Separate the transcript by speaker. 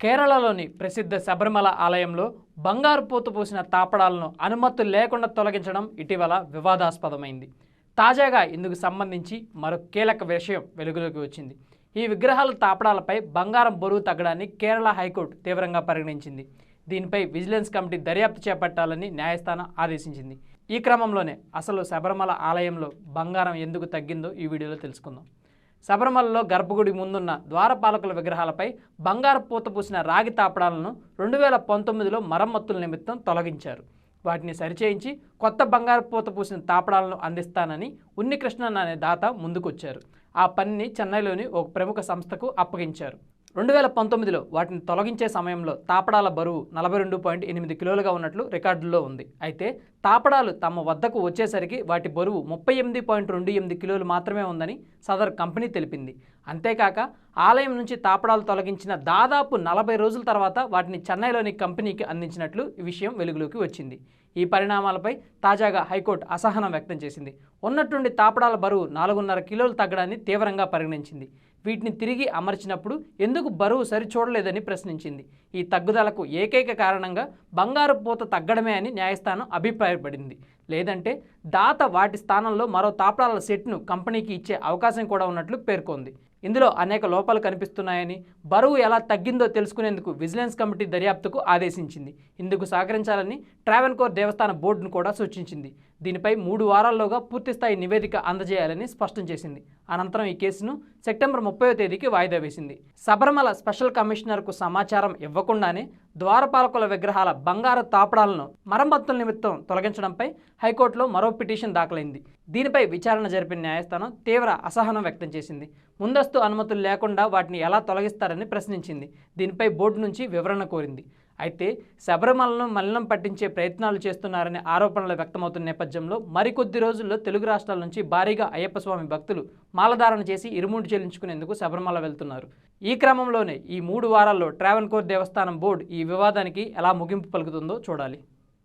Speaker 1: కేరళలోని ప్రసిద్ధ శబరిమల ఆలయంలో బంగారు పూత పూసిన తాపడాలను అనుమతులు లేకుండా తొలగించడం ఇటీవల వివాదాస్పదమైంది. తాజాగా ఇందుకు సంబంధించి మరో కీలక విషయం వెలుగులోకి వచ్చింది. ఈ విగ్రహాల తాపడాలపై బంగారం బరువు తగ్గడాన్ని కేరళ హైకోర్టు తీవ్రంగా పరిగణించింది. దీనిపై విజిలెన్స్ కమిటీ దర్యాప్తు చేపట్టాలని న్యాయస్థానం ఆదేశించింది. ఈ క్రమంలోనే అసలు శబరిమల ఆలయంలో బంగారం ఎందుకు తగ్గిందో ఈ వీడియోలో తెలుసుకుందాం. శబరిమలలో గర్భగుడి ముందున్న ద్వారపాలకుల విగ్రహాలపై బంగారు పూత పూసిన రాగి తాపడాలను రెండు వేల పంతొమ్మిదిలో మరమ్మతుల నిమిత్తం తొలగించారు. వాటిని సరిచేయించి కొత్త బంగారు పూత పూసిన తాపడాలను అందిస్తానని ఉన్నికృష్ణన్ అనే దాత ముందుకొచ్చారు. ఆ పనిని చెన్నైలోని ఒక ప్రముఖ సంస్థకు అప్పగించారు. రెండు వేల పంతొమ్మిదిలో వాటిని తొలగించే సమయంలో తాపడాల బరువు నలభై రెండు పాయింట్ ఎనిమిది కిలోలుగా ఉన్నట్లు రికార్డుల్లో ఉంది. అయితే తాపడాలు తమ వద్దకు వచ్చేసరికి వాటి బరువు ముప్పై ఎనిమిది పాయింట్ రెండు ఎనిమిది కిలోలు మాత్రమే ఉందని సదర్ కంపెనీ తెలిపింది. అంతేకాక ఆలయం నుంచి తాపడాలు తొలగించిన దాదాపు నలభై రోజుల తర్వాత వాటిని చెన్నైలోని కంపెనీకి అందించినట్లు ఈ విషయం వెలుగులోకి వచ్చింది. ఈ పరిణామాలపై తాజాగా హైకోర్టు అసహనం వ్యక్తం చేసింది. ఉన్నట్టుండి తాపడాల బరువు నాలుగున్నర కిలోలు తగ్గడాన్ని తీవ్రంగా పరిగణించింది. వీటిని తిరిగి అమర్చినప్పుడు ఎందుకు బరువు సరిచూడలేదని ప్రశ్నించింది. ఈ తగ్గుదలకు ఏకైక కారణంగా బంగారు పూత తగ్గడమే అని న్యాయస్థానం అభిప్రాయపడింది. లేదంటే దాత వాటి స్థానంలో మరో తాపడాల సెట్ను కంపెనీకి ఇచ్చే అవకాశం కూడా ఉన్నట్లు పేర్కొంది. ఇందులో అనేక లోపాలు కనిపిస్తున్నాయని బరువు ఎలా తగ్గిందో తెలుసుకునేందుకు విజిలెన్స్ కమిటీ దర్యాప్తుకు ఆదేశించింది. ఇందుకు సహకరించాలని ట్రావెన్కోర్ దేవస్థాన బోర్డును కూడా సూచించింది. దీనిపై మూడు వారాల్లోగా పూర్తిస్థాయి నివేదిక అందజేయాలని స్పష్టం చేసింది. అనంతరం ఈ కేసును సెప్టెంబర్ ముప్పైవ తేదీకి వాయిదా వేసింది. శబరిమల స్పెషల్ కమిషనర్కు సమాచారం ఇవ్వకుండానే ద్వారపాలకుల విగ్రహాల బంగారు తాపడాలను మరమ్మతుల నిమిత్తం తొలగించడంపై హైకోర్టులో మరో పిటిషన్ దాఖలైంది. దీనిపై విచారణ జరిపిన న్యాయస్థానం తీవ్ర అసహనం వ్యక్తం చేసింది. ముందస్తు అనుమతులు లేకుండా వాటిని ఎలా తొలగిస్తారని ప్రశ్నించింది. దీనిపై బోర్డు నుంచి వివరణ కోరింది. అయితే శబరిమలను మలినం పట్టించే ప్రయత్నాలు చేస్తున్నారనే ఆరోపణలు వ్యక్తమవుతున్న నేపథ్యంలో మరికొద్ది రోజుల్లో తెలుగు రాష్ట్రాల నుంచి భారీగా అయ్యప్ప స్వామి భక్తులు మాలధారణ చేసి ఇరుముడి చెల్లించుకునేందుకు శబరిమల వెళ్తున్నారు. ఈ క్రమంలోనే ఈ మూడు వారాల్లో ట్రావెన్కోర్ దేవస్థానం బోర్డు ఈ వివాదానికి ఎలా ముగింపు పలుకుతుందో చూడాలి.